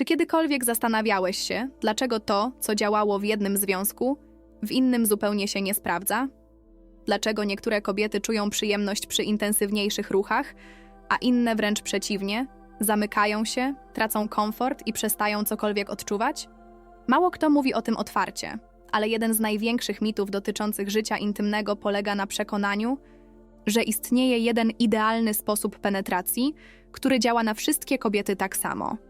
Czy kiedykolwiek zastanawiałeś się, dlaczego to, co działało w jednym związku, w innym zupełnie się nie sprawdza? Dlaczego niektóre kobiety czują przyjemność przy intensywniejszych ruchach, a inne wręcz przeciwnie, zamykają się, tracą komfort i przestają cokolwiek odczuwać? Mało kto mówi o tym otwarcie, ale jeden z największych mitów dotyczących życia intymnego polega na przekonaniu, że istnieje jeden idealny sposób penetracji, który działa na wszystkie kobiety tak samo.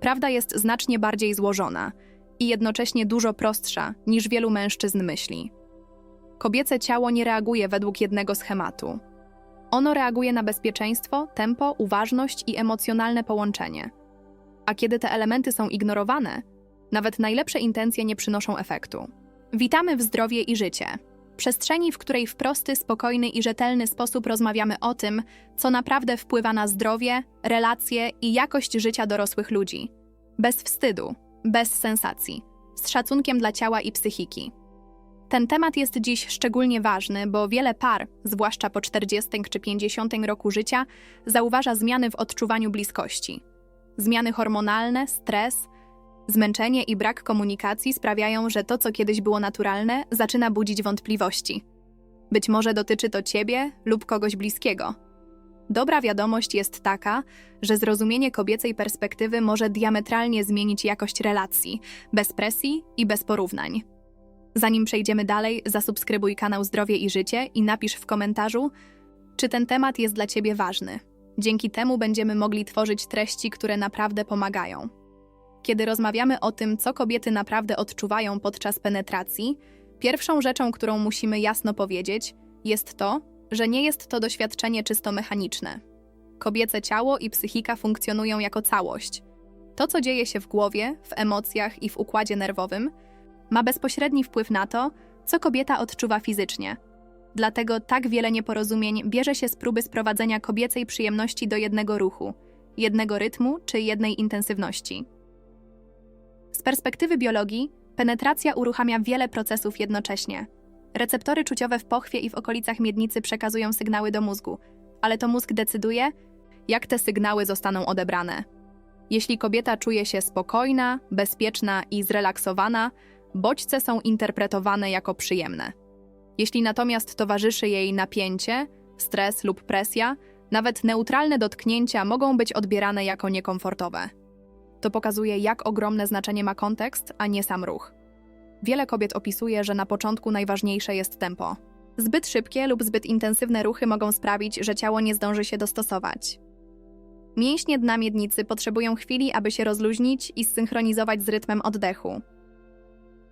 Prawda jest znacznie bardziej złożona i jednocześnie dużo prostsza niż wielu mężczyzn myśli. Kobiece ciało nie reaguje według jednego schematu. Ono reaguje na bezpieczeństwo, tempo, uważność i emocjonalne połączenie. A kiedy te elementy są ignorowane, nawet najlepsze intencje nie przynoszą efektu. Witamy w zdrowie i życie. Przestrzeni, w której w prosty, spokojny i rzetelny sposób rozmawiamy o tym, co naprawdę wpływa na zdrowie, relacje i jakość życia dorosłych ludzi. Bez wstydu, bez sensacji, z szacunkiem dla ciała i psychiki. Ten temat jest dziś szczególnie ważny, bo wiele par, zwłaszcza po 40 czy 50 roku życia, zauważa zmiany w odczuwaniu bliskości. Zmiany hormonalne, stres, zmęczenie i brak komunikacji sprawiają, że to, co kiedyś było naturalne, zaczyna budzić wątpliwości. Być może dotyczy to ciebie lub kogoś bliskiego. Dobra wiadomość jest taka, że zrozumienie kobiecej perspektywy może diametralnie zmienić jakość relacji, bez presji i bez porównań. Zanim przejdziemy dalej, zasubskrybuj kanał Zdrowie i Życie i napisz w komentarzu, czy ten temat jest dla Ciebie ważny. Dzięki temu będziemy mogli tworzyć treści, które naprawdę pomagają. Kiedy rozmawiamy o tym, co kobiety naprawdę odczuwają podczas penetracji, pierwszą rzeczą, którą musimy jasno powiedzieć, jest to, że nie jest to doświadczenie czysto mechaniczne. Kobiece ciało i psychika funkcjonują jako całość. To, co dzieje się w głowie, w emocjach i w układzie nerwowym, ma bezpośredni wpływ na to, co kobieta odczuwa fizycznie. Dlatego tak wiele nieporozumień bierze się z próby sprowadzenia kobiecej przyjemności do jednego ruchu, jednego rytmu czy jednej intensywności. Z perspektywy biologii, penetracja uruchamia wiele procesów jednocześnie. Receptory czuciowe w pochwie i w okolicach miednicy przekazują sygnały do mózgu, ale to mózg decyduje, jak te sygnały zostaną odebrane. Jeśli kobieta czuje się spokojna, bezpieczna i zrelaksowana, bodźce są interpretowane jako przyjemne. Jeśli natomiast towarzyszy jej napięcie, stres lub presja, nawet neutralne dotknięcia mogą być odbierane jako niekomfortowe. To pokazuje, jak ogromne znaczenie ma kontekst, a nie sam ruch. Wiele kobiet opisuje, że na początku najważniejsze jest tempo. Zbyt szybkie lub zbyt intensywne ruchy mogą sprawić, że ciało nie zdąży się dostosować. Mięśnie dna miednicy potrzebują chwili, aby się rozluźnić i zsynchronizować z rytmem oddechu.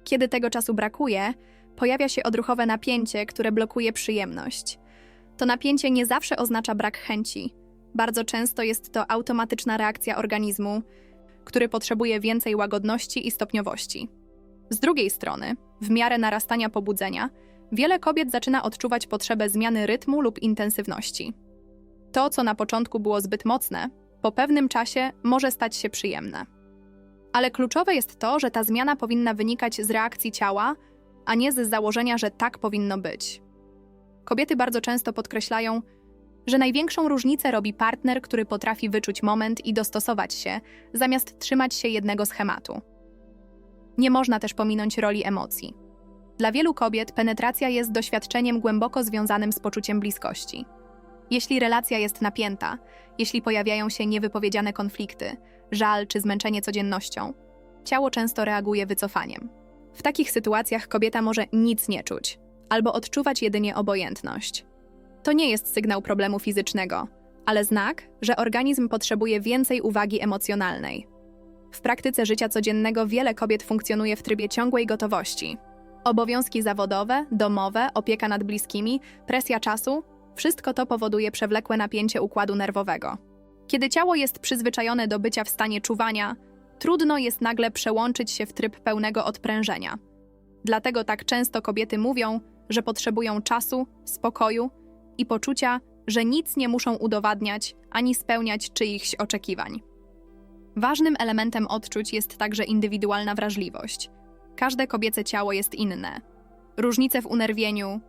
Kiedy tego czasu brakuje, pojawia się odruchowe napięcie, które blokuje przyjemność. To napięcie nie zawsze oznacza brak chęci. Bardzo często jest to automatyczna reakcja organizmu, który potrzebuje więcej łagodności i stopniowości. Z drugiej strony, w miarę narastania pobudzenia, wiele kobiet zaczyna odczuwać potrzebę zmiany rytmu lub intensywności. To, co na początku było zbyt mocne, po pewnym czasie może stać się przyjemne. Ale kluczowe jest to, że ta zmiana powinna wynikać z reakcji ciała, a nie z założenia, że tak powinno być. Kobiety bardzo często podkreślają, że największą różnicę robi partner, który potrafi wyczuć moment i dostosować się, zamiast trzymać się jednego schematu. Nie można też pominąć roli emocji. Dla wielu kobiet penetracja jest doświadczeniem głęboko związanym z poczuciem bliskości. Jeśli relacja jest napięta, jeśli pojawiają się niewypowiedziane konflikty, żal czy zmęczenie codziennością, ciało często reaguje wycofaniem. W takich sytuacjach kobieta może nic nie czuć, albo odczuwać jedynie obojętność. To nie jest sygnał problemu fizycznego, ale znak, że organizm potrzebuje więcej uwagi emocjonalnej. W praktyce życia codziennego wiele kobiet funkcjonuje w trybie ciągłej gotowości. Obowiązki zawodowe, domowe, opieka nad bliskimi, presja czasu wszystko to powoduje przewlekłe napięcie układu nerwowego. Kiedy ciało jest przyzwyczajone do bycia w stanie czuwania, trudno jest nagle przełączyć się w tryb pełnego odprężenia. Dlatego tak często kobiety mówią, że potrzebują czasu, spokoju i poczucia, że nic nie muszą udowadniać ani spełniać czyichś oczekiwań. Ważnym elementem odczuć jest także indywidualna wrażliwość. Każde kobiece ciało jest inne. Różnice w unerwieniu,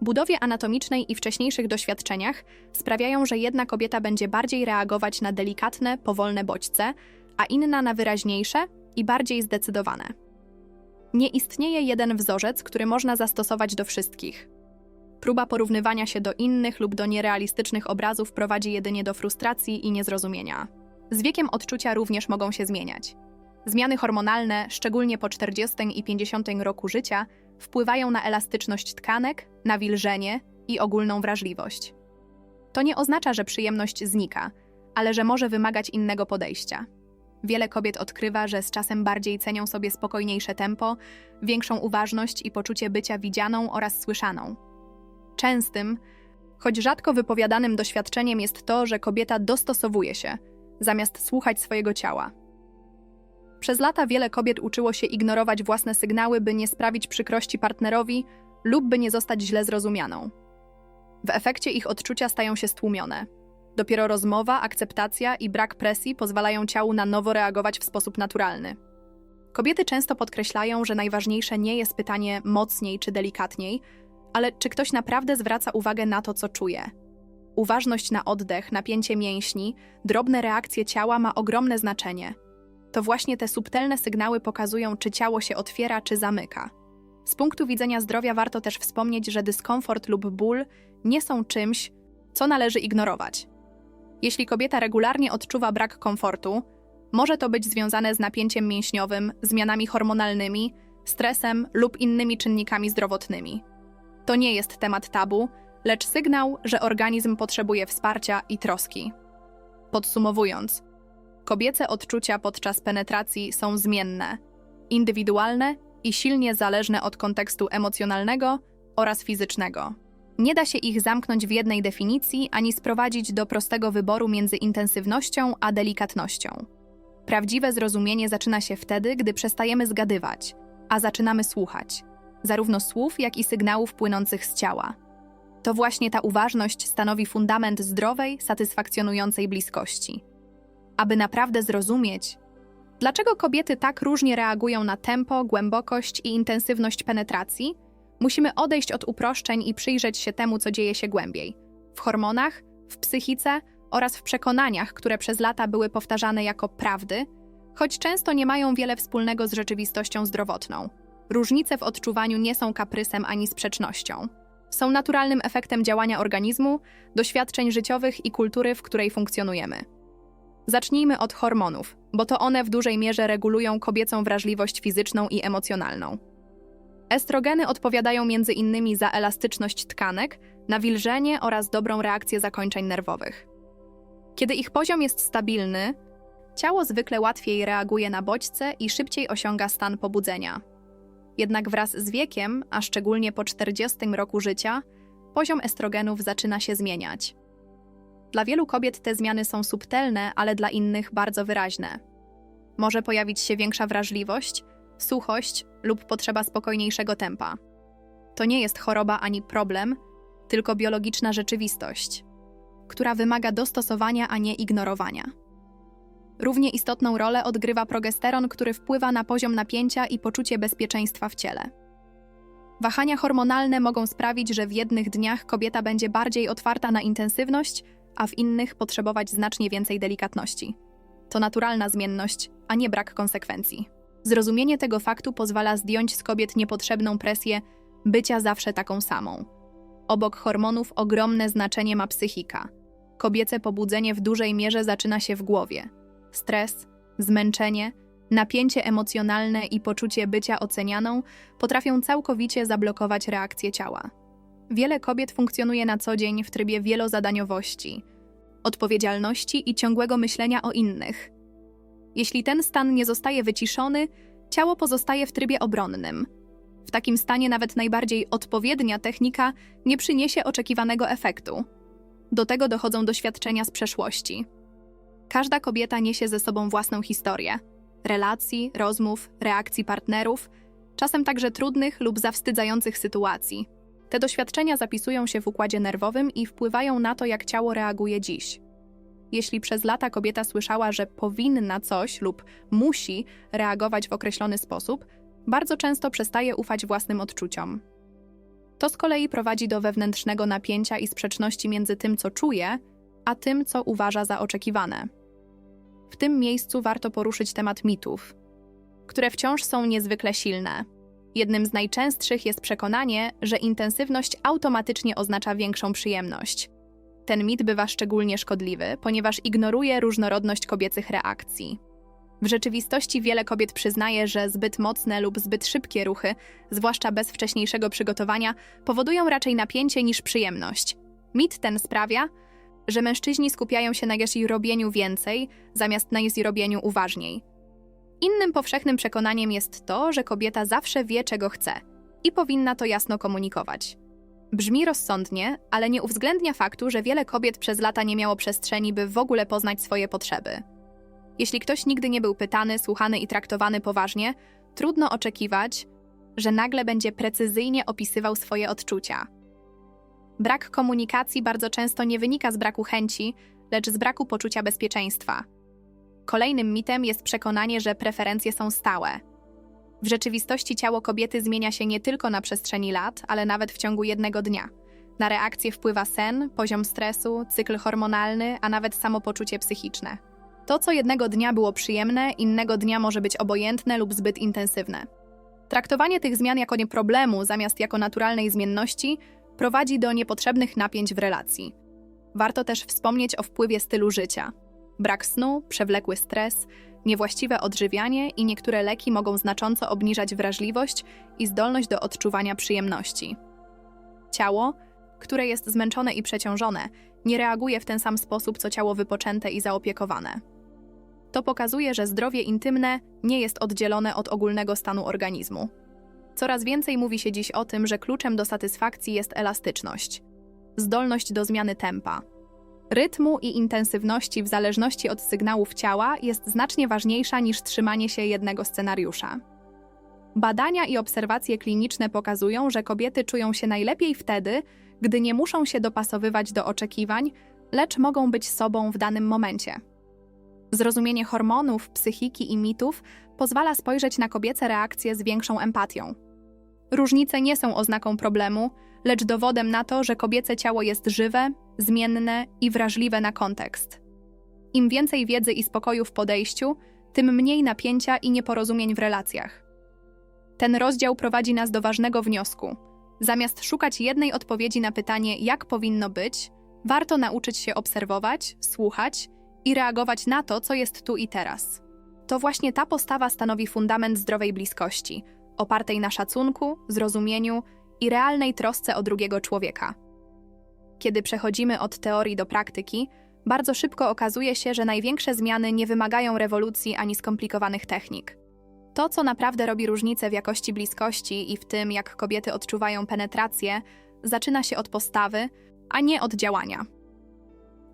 budowie anatomicznej i wcześniejszych doświadczeniach sprawiają, że jedna kobieta będzie bardziej reagować na delikatne, powolne bodźce, a inna na wyraźniejsze i bardziej zdecydowane. Nie istnieje jeden wzorzec, który można zastosować do wszystkich. Próba porównywania się do innych lub do nierealistycznych obrazów prowadzi jedynie do frustracji i niezrozumienia. Z wiekiem odczucia również mogą się zmieniać. Zmiany hormonalne, szczególnie po 40 i 50 roku życia, wpływają na elastyczność tkanek, nawilżenie i ogólną wrażliwość. To nie oznacza, że przyjemność znika, ale że może wymagać innego podejścia. Wiele kobiet odkrywa, że z czasem bardziej cenią sobie spokojniejsze tempo, większą uważność i poczucie bycia widzianą oraz słyszaną. Częstym, choć rzadko wypowiadanym doświadczeniem jest to, że kobieta dostosowuje się, zamiast słuchać swojego ciała. Przez lata wiele kobiet uczyło się ignorować własne sygnały, by nie sprawić przykrości partnerowi lub by nie zostać źle zrozumianą. W efekcie ich odczucia stają się stłumione. Dopiero rozmowa, akceptacja i brak presji pozwalają ciału na nowo reagować w sposób naturalny. Kobiety często podkreślają, że najważniejsze nie jest pytanie mocniej czy delikatniej, ale czy ktoś naprawdę zwraca uwagę na to, co czuje. Uważność na oddech, napięcie mięśni, drobne reakcje ciała ma ogromne znaczenie. To właśnie te subtelne sygnały pokazują, czy ciało się otwiera, czy zamyka. Z punktu widzenia zdrowia warto też wspomnieć, że dyskomfort lub ból nie są czymś, co należy ignorować. Jeśli kobieta regularnie odczuwa brak komfortu, może to być związane z napięciem mięśniowym, zmianami hormonalnymi, stresem lub innymi czynnikami zdrowotnymi. To nie jest temat tabu, lecz sygnał, że organizm potrzebuje wsparcia i troski. Podsumowując, kobiece odczucia podczas penetracji są zmienne, indywidualne i silnie zależne od kontekstu emocjonalnego oraz fizycznego. Nie da się ich zamknąć w jednej definicji ani sprowadzić do prostego wyboru między intensywnością a delikatnością. Prawdziwe zrozumienie zaczyna się wtedy, gdy przestajemy zgadywać, a zaczynamy słuchać, zarówno słów, jak i sygnałów płynących z ciała. To właśnie ta uważność stanowi fundament zdrowej, satysfakcjonującej bliskości. Aby naprawdę zrozumieć, dlaczego kobiety tak różnie reagują na tempo, głębokość i intensywność penetracji, musimy odejść od uproszczeń i przyjrzeć się temu, co dzieje się głębiej w hormonach, w psychice oraz w przekonaniach, które przez lata były powtarzane jako prawdy, choć często nie mają wiele wspólnego z rzeczywistością zdrowotną. Różnice w odczuwaniu nie są kaprysem ani sprzecznością. Są naturalnym efektem działania organizmu, doświadczeń życiowych i kultury, w której funkcjonujemy. Zacznijmy od hormonów, bo to one w dużej mierze regulują kobiecą wrażliwość fizyczną i emocjonalną. Estrogeny odpowiadają innymi za elastyczność tkanek, nawilżenie oraz dobrą reakcję zakończeń nerwowych. Kiedy ich poziom jest stabilny, ciało zwykle łatwiej reaguje na bodźce i szybciej osiąga stan pobudzenia. Jednak wraz z wiekiem, a szczególnie po 40 roku życia, poziom estrogenów zaczyna się zmieniać. Dla wielu kobiet te zmiany są subtelne, ale dla innych bardzo wyraźne. Może pojawić się większa wrażliwość, suchość lub potrzeba spokojniejszego tempa. To nie jest choroba ani problem, tylko biologiczna rzeczywistość, która wymaga dostosowania, a nie ignorowania. Równie istotną rolę odgrywa progesteron, który wpływa na poziom napięcia i poczucie bezpieczeństwa w ciele. Wahania hormonalne mogą sprawić, że w jednych dniach kobieta będzie bardziej otwarta na intensywność, a w innych potrzebować znacznie więcej delikatności. To naturalna zmienność, a nie brak konsekwencji. Zrozumienie tego faktu pozwala zdjąć z kobiet niepotrzebną presję bycia zawsze taką samą. Obok hormonów ogromne znaczenie ma psychika. Kobiece pobudzenie w dużej mierze zaczyna się w głowie. Stres, zmęczenie, napięcie emocjonalne i poczucie bycia ocenianą potrafią całkowicie zablokować reakcję ciała. Wiele kobiet funkcjonuje na co dzień w trybie wielozadaniowości, odpowiedzialności i ciągłego myślenia o innych. Jeśli ten stan nie zostaje wyciszony, ciało pozostaje w trybie obronnym. W takim stanie nawet najbardziej odpowiednia technika nie przyniesie oczekiwanego efektu. Do tego dochodzą doświadczenia z przeszłości. Każda kobieta niesie ze sobą własną historię relacji, rozmów, reakcji partnerów, czasem także trudnych lub zawstydzających sytuacji. Te doświadczenia zapisują się w układzie nerwowym i wpływają na to, jak ciało reaguje dziś. Jeśli przez lata kobieta słyszała, że powinna coś lub musi reagować w określony sposób, bardzo często przestaje ufać własnym odczuciom. To z kolei prowadzi do wewnętrznego napięcia i sprzeczności między tym, co czuje, a tym, co uważa za oczekiwane. W tym miejscu warto poruszyć temat mitów, które wciąż są niezwykle silne. Jednym z najczęstszych jest przekonanie, że intensywność automatycznie oznacza większą przyjemność. Ten mit bywa szczególnie szkodliwy, ponieważ ignoruje różnorodność kobiecych reakcji. W rzeczywistości wiele kobiet przyznaje, że zbyt mocne lub zbyt szybkie ruchy, zwłaszcza bez wcześniejszego przygotowania, powodują raczej napięcie niż przyjemność. Mit ten sprawia, że mężczyźni skupiają się na jej robieniu więcej, zamiast na jej robieniu uważniej. Innym powszechnym przekonaniem jest to, że kobieta zawsze wie, czego chce i powinna to jasno komunikować. Brzmi rozsądnie, ale nie uwzględnia faktu, że wiele kobiet przez lata nie miało przestrzeni, by w ogóle poznać swoje potrzeby. Jeśli ktoś nigdy nie był pytany, słuchany i traktowany poważnie, trudno oczekiwać, że nagle będzie precyzyjnie opisywał swoje odczucia. Brak komunikacji bardzo często nie wynika z braku chęci, lecz z braku poczucia bezpieczeństwa. Kolejnym mitem jest przekonanie, że preferencje są stałe. W rzeczywistości ciało kobiety zmienia się nie tylko na przestrzeni lat, ale nawet w ciągu jednego dnia. Na reakcję wpływa sen, poziom stresu, cykl hormonalny, a nawet samopoczucie psychiczne. To, co jednego dnia było przyjemne, innego dnia może być obojętne lub zbyt intensywne. Traktowanie tych zmian jako nie problemu zamiast jako naturalnej zmienności prowadzi do niepotrzebnych napięć w relacji. Warto też wspomnieć o wpływie stylu życia. Brak snu, przewlekły stres, niewłaściwe odżywianie i niektóre leki mogą znacząco obniżać wrażliwość i zdolność do odczuwania przyjemności. Ciało, które jest zmęczone i przeciążone, nie reaguje w ten sam sposób co ciało wypoczęte i zaopiekowane. To pokazuje, że zdrowie intymne nie jest oddzielone od ogólnego stanu organizmu. Coraz więcej mówi się dziś o tym, że kluczem do satysfakcji jest elastyczność, zdolność do zmiany tempa. Rytmu i intensywności w zależności od sygnałów ciała jest znacznie ważniejsza niż trzymanie się jednego scenariusza. Badania i obserwacje kliniczne pokazują, że kobiety czują się najlepiej wtedy, gdy nie muszą się dopasowywać do oczekiwań, lecz mogą być sobą w danym momencie. Zrozumienie hormonów, psychiki i mitów pozwala spojrzeć na kobiece reakcje z większą empatią. Różnice nie są oznaką problemu, lecz dowodem na to, że kobiece ciało jest żywe, zmienne i wrażliwe na kontekst. Im więcej wiedzy i spokoju w podejściu, tym mniej napięcia i nieporozumień w relacjach. Ten rozdział prowadzi nas do ważnego wniosku. Zamiast szukać jednej odpowiedzi na pytanie, jak powinno być, warto nauczyć się obserwować, słuchać i reagować na to, co jest tu i teraz. To właśnie ta postawa stanowi fundament zdrowej bliskości, opartej na szacunku, zrozumieniu i realnej trosce o drugiego człowieka. Kiedy przechodzimy od teorii do praktyki, bardzo szybko okazuje się, że największe zmiany nie wymagają rewolucji ani skomplikowanych technik. To, co naprawdę robi różnicę w jakości bliskości i w tym, jak kobiety odczuwają penetrację, zaczyna się od postawy, a nie od działania.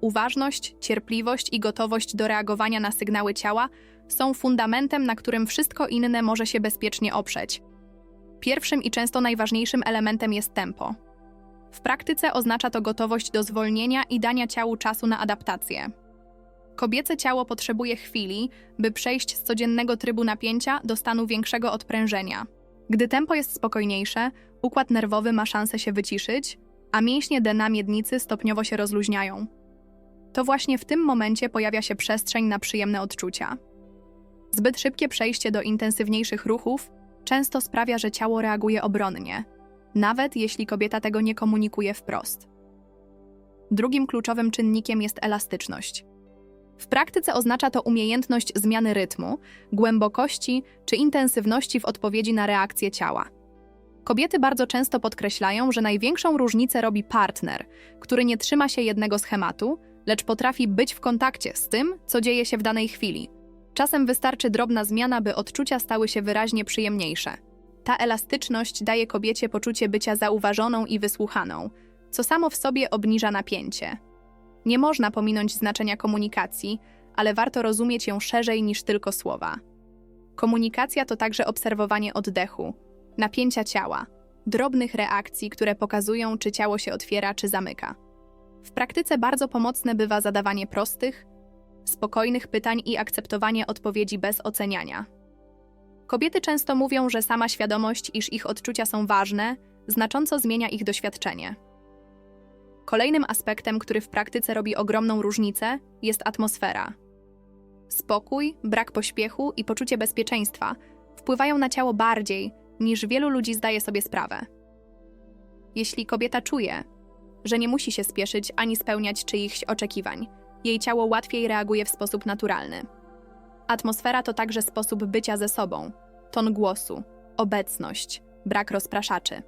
Uważność, cierpliwość i gotowość do reagowania na sygnały ciała są fundamentem, na którym wszystko inne może się bezpiecznie oprzeć. Pierwszym i często najważniejszym elementem jest tempo. W praktyce oznacza to gotowość do zwolnienia i dania ciału czasu na adaptację. Kobiece ciało potrzebuje chwili, by przejść z codziennego trybu napięcia do stanu większego odprężenia. Gdy tempo jest spokojniejsze, układ nerwowy ma szansę się wyciszyć, a mięśnie dna miednicy stopniowo się rozluźniają. To właśnie w tym momencie pojawia się przestrzeń na przyjemne odczucia. Zbyt szybkie przejście do intensywniejszych ruchów często sprawia, że ciało reaguje obronnie, nawet jeśli kobieta tego nie komunikuje wprost. Drugim kluczowym czynnikiem jest elastyczność. W praktyce oznacza to umiejętność zmiany rytmu, głębokości czy intensywności w odpowiedzi na reakcję ciała. Kobiety bardzo często podkreślają, że największą różnicę robi partner, który nie trzyma się jednego schematu, lecz potrafi być w kontakcie z tym, co dzieje się w danej chwili. Czasem wystarczy drobna zmiana, by odczucia stały się wyraźnie przyjemniejsze. Ta elastyczność daje kobiecie poczucie bycia zauważoną i wysłuchaną, co samo w sobie obniża napięcie. Nie można pominąć znaczenia komunikacji, ale warto rozumieć ją szerzej niż tylko słowa. Komunikacja to także obserwowanie oddechu, napięcia ciała, drobnych reakcji, które pokazują, czy ciało się otwiera, czy zamyka. W praktyce bardzo pomocne bywa zadawanie prostych, spokojnych pytań i akceptowanie odpowiedzi bez oceniania. Kobiety często mówią, że sama świadomość, iż ich odczucia są ważne, znacząco zmienia ich doświadczenie. Kolejnym aspektem, który w praktyce robi ogromną różnicę, jest atmosfera. Spokój, brak pośpiechu i poczucie bezpieczeństwa wpływają na ciało bardziej, niż wielu ludzi zdaje sobie sprawę. Jeśli kobieta czuje, że nie musi się spieszyć ani spełniać czyichś oczekiwań, jej ciało łatwiej reaguje w sposób naturalny. Atmosfera to także sposób bycia ze sobą, ton głosu, obecność, brak rozpraszaczy.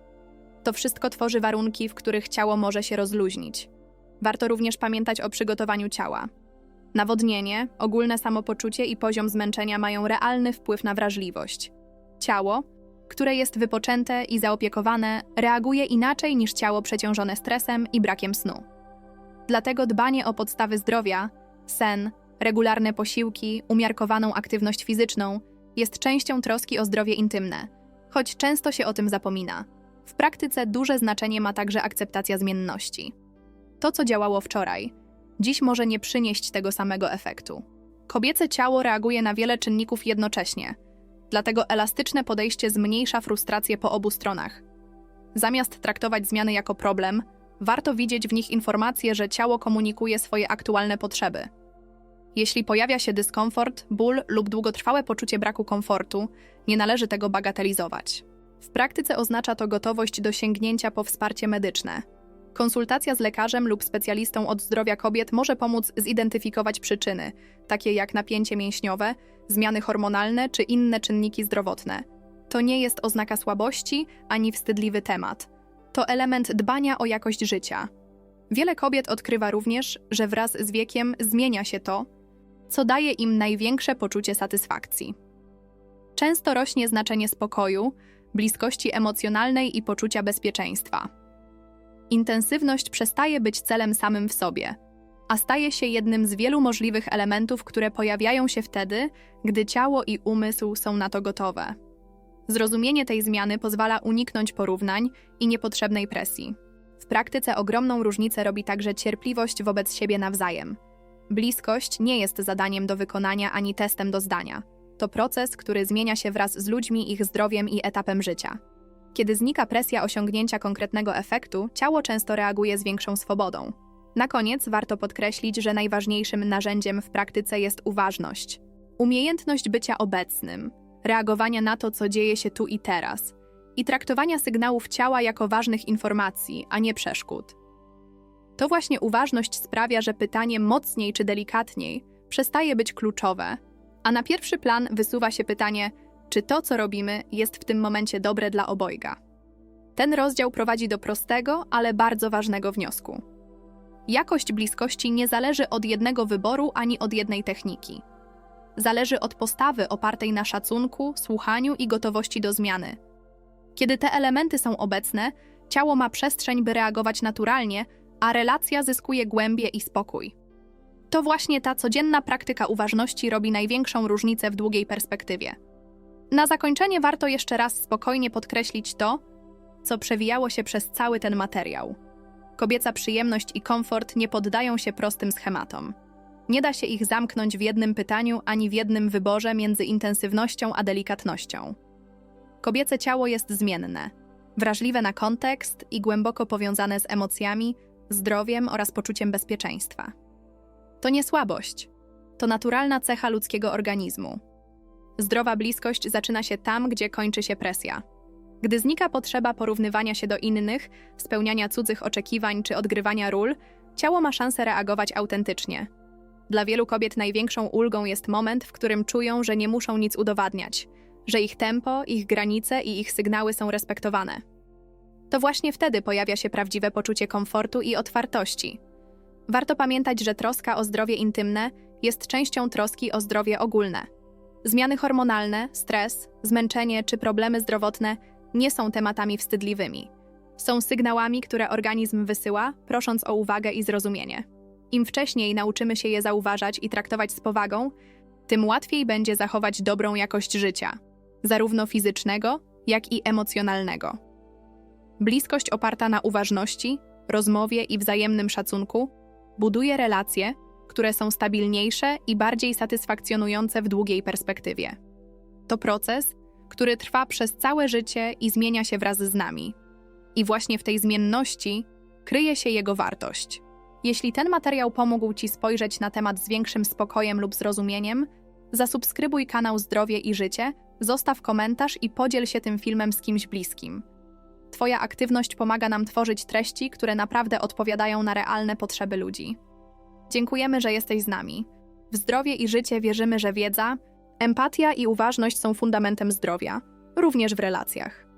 To wszystko tworzy warunki, w których ciało może się rozluźnić. Warto również pamiętać o przygotowaniu ciała. Nawodnienie, ogólne samopoczucie i poziom zmęczenia mają realny wpływ na wrażliwość. Ciało, które jest wypoczęte i zaopiekowane, reaguje inaczej niż ciało przeciążone stresem i brakiem snu. Dlatego dbanie o podstawy zdrowia, sen, regularne posiłki, umiarkowaną aktywność fizyczną jest częścią troski o zdrowie intymne, choć często się o tym zapomina. W praktyce duże znaczenie ma także akceptacja zmienności. To, co działało wczoraj, dziś może nie przynieść tego samego efektu. Kobiece ciało reaguje na wiele czynników jednocześnie, dlatego elastyczne podejście zmniejsza frustrację po obu stronach. Zamiast traktować zmiany jako problem, warto widzieć w nich informację, że ciało komunikuje swoje aktualne potrzeby. Jeśli pojawia się dyskomfort, ból lub długotrwałe poczucie braku komfortu, nie należy tego bagatelizować. W praktyce oznacza to gotowość do sięgnięcia po wsparcie medyczne. Konsultacja z lekarzem lub specjalistą od zdrowia kobiet może pomóc zidentyfikować przyczyny, takie jak napięcie mięśniowe, zmiany hormonalne czy inne czynniki zdrowotne. To nie jest oznaka słabości ani wstydliwy temat. To element dbania o jakość życia. Wiele kobiet odkrywa również, że wraz z wiekiem zmienia się to, co daje im największe poczucie satysfakcji. Często rośnie znaczenie spokoju, bliskości emocjonalnej i poczucia bezpieczeństwa. Intensywność przestaje być celem samym w sobie, a staje się jednym z wielu możliwych elementów, które pojawiają się wtedy, gdy ciało i umysł są na to gotowe. Zrozumienie tej zmiany pozwala uniknąć porównań i niepotrzebnej presji. W praktyce ogromną różnicę robi także cierpliwość wobec siebie nawzajem. Bliskość nie jest zadaniem do wykonania ani testem do zdania. To proces, który zmienia się wraz z ludźmi, ich zdrowiem i etapem życia. Kiedy znika presja osiągnięcia konkretnego efektu, ciało często reaguje z większą swobodą. Na koniec warto podkreślić, że najważniejszym narzędziem w praktyce jest uważność. Umiejętność bycia obecnym, reagowania na to, co dzieje się tu i teraz i traktowania sygnałów ciała jako ważnych informacji, a nie przeszkód. To właśnie uważność sprawia, że pytanie mocniej czy delikatniej przestaje być kluczowe, a na pierwszy plan wysuwa się pytanie, czy to, co robimy, jest w tym momencie dobre dla obojga. Ten rozdział prowadzi do prostego, ale bardzo ważnego wniosku. Jakość bliskości nie zależy od jednego wyboru ani od jednej techniki. Zależy od postawy opartej na szacunku, słuchaniu i gotowości do zmiany. Kiedy te elementy są obecne, ciało ma przestrzeń, by reagować naturalnie, a relacja zyskuje głębię i spokój. To właśnie ta codzienna praktyka uważności robi największą różnicę w długiej perspektywie. Na zakończenie warto jeszcze raz spokojnie podkreślić to, co przewijało się przez cały ten materiał. Kobieca przyjemność i komfort nie poddają się prostym schematom. Nie da się ich zamknąć w jednym pytaniu ani w jednym wyborze między intensywnością a delikatnością. Kobiece ciało jest zmienne, wrażliwe na kontekst i głęboko powiązane z emocjami, zdrowiem oraz poczuciem bezpieczeństwa. To nie słabość, to naturalna cecha ludzkiego organizmu. Zdrowa bliskość zaczyna się tam, gdzie kończy się presja. Gdy znika potrzeba porównywania się do innych, spełniania cudzych oczekiwań czy odgrywania ról, ciało ma szansę reagować autentycznie. Dla wielu kobiet największą ulgą jest moment, w którym czują, że nie muszą nic udowadniać, że ich tempo, ich granice i ich sygnały są respektowane. To właśnie wtedy pojawia się prawdziwe poczucie komfortu i otwartości. Warto pamiętać, że troska o zdrowie intymne jest częścią troski o zdrowie ogólne. Zmiany hormonalne, stres, zmęczenie czy problemy zdrowotne nie są tematami wstydliwymi. Są sygnałami, które organizm wysyła, prosząc o uwagę i zrozumienie. Im wcześniej nauczymy się je zauważać i traktować z powagą, tym łatwiej będzie zachować dobrą jakość życia, zarówno fizycznego, jak i emocjonalnego. Bliskość oparta na uważności, rozmowie i wzajemnym szacunku buduje relacje, które są stabilniejsze i bardziej satysfakcjonujące w długiej perspektywie. To proces, który trwa przez całe życie i zmienia się wraz z nami. I właśnie w tej zmienności kryje się jego wartość. Jeśli ten materiał pomógł Ci spojrzeć na temat z większym spokojem lub zrozumieniem, zasubskrybuj kanał Zdrowie i Życie, zostaw komentarz i podziel się tym filmem z kimś bliskim. Twoja aktywność pomaga nam tworzyć treści, które naprawdę odpowiadają na realne potrzeby ludzi. Dziękujemy, że jesteś z nami. W zdrowie i życie wierzymy, że wiedza, empatia i uważność są fundamentem zdrowia, również w relacjach.